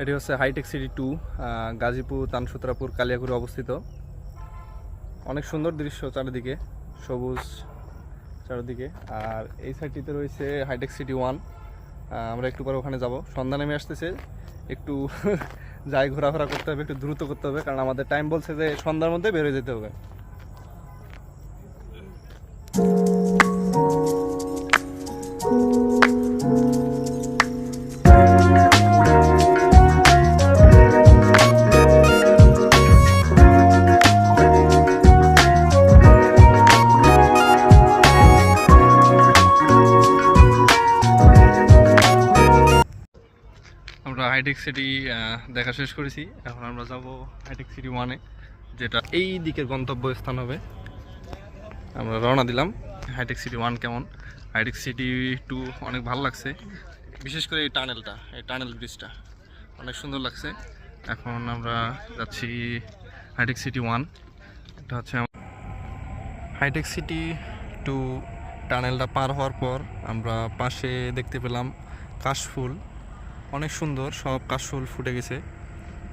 এটি হচ্ছে hi tech city two Gazipur, তানসুতরাপুর কালিয়াকুরে অবস্থিত। অনেক সুন্দর দৃশ্য চারিদিকে, সবুজ চারিদিকে। আর এই সাইডটিতে রয়েছে হাইটেক সিটি ওয়ান। আমরা একটু পরে ওখানে যাব। সন্ধ্যা নেমে আসতেছে। একটু যাই ঘোরাফেরা করতে হবে, একটু দ্রুত করতে হবে, কারণ আমাদের টাইম বলছে যে সন্ধ্যার মধ্যে বেরোয় যেতে হবে। আমরা হাইটেক সিটি দেখা শেষ করেছি। এখন আমরা যাব হাইটেক সিটি ওয়ানে যেটা এই দিকের গন্তব্য স্থান হবে। আমরা রওনা দিলাম। হাইটেক সিটি ওয়ান কেমন? হাইটেক সিটি টু অনেক ভালো লাগছে। বিশেষ করে এই টানেলটা, এই টানেল ব্রিজটা অনেক সুন্দর লাগছে। এখন আমরা যাচ্ছি হাইটেক সিটি ওয়ান এটা হচ্ছে হাইটেক সিটি টু টানেলটা পার হওয়ার পর আমরা পাশে দেখতে পেলাম কাশফুল। অনেক সুন্দর সব কাশফুল ফুটে গেছে।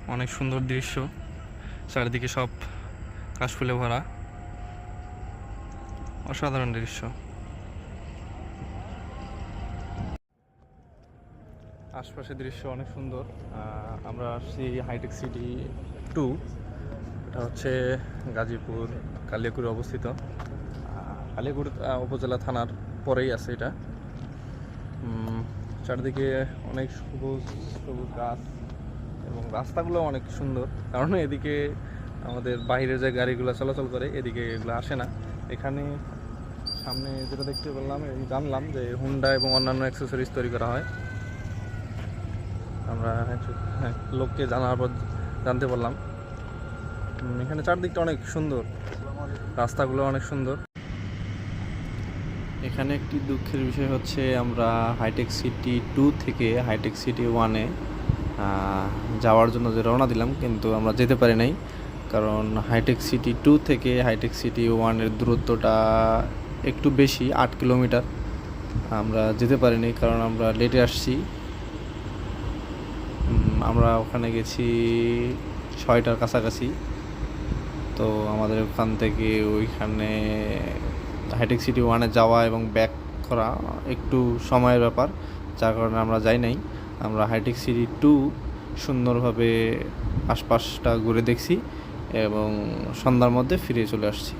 অনেক সুন্দর দৃশ্য। চারিদিকে সব কাশফুলে ভরা। অসাধারণ দৃশ্য। আশপাশের দৃশ্য অনেক সুন্দর। আমরা আসছি হাইটেক সিটি টু এটা হচ্ছে গাজীপুর কালিয়াকুরে অবস্থিত। আহ, উপজেলা থানার পরেই আছে এটা। চারদিকে অনেক সবুজ সবুজ গাছ এবং রাস্তাগুলো অনেক সুন্দর। কারণ এদিকে আমাদের বাইরের যে গাড়িগুলো চলাচল করে এদিকে এগুলো আসে না। এখানে সামনে যেটা দেখতে পেলাম জানলাম যে হুন্ডা এবং অন্যান্য অ্যাক্সেসরিজ তৈরি করা হয়। আমরা হ্যাঁ, লোককে জানার পর জানতে পারলাম। এখানে চারদিকটা অনেক সুন্দর। রাস্তাগুলো অনেক সুন্দর। এখানে একটি দুঃখের বিষয় হচ্ছে আমরা হাইটেক সিটি টু থেকে হাইটেক সিটি ওয়ানে যাওয়ার জন্য যে রওনা দিলাম, কিন্তু আমরা যেতে পারি নাই। কারণ হাইটেক সিটি টু থেকে হাইটেক সিটি ওয়ানের দূরত্বটা একটু বেশি, আট কিলোমিটার। আমরা যেতে পারিনি কারণ আমরা লেটে আসছি। আমরা ওখানে গেছি ছয়টার কাছাকাছি। তো আমাদের ওখান থেকে ওইখানে হাইটেক সিটি ওয়ানে যাওয়া এবং ব্যাক করা একটু সময়ের ব্যাপার, যার কারণে আমরা যাই নাই। আমরা হাইটেক সিটি টু সুন্দরভাবে আশপাশটা ঘুরে দেখছি এবং সন্ধ্যার মধ্যে ফিরে চলে আসছি।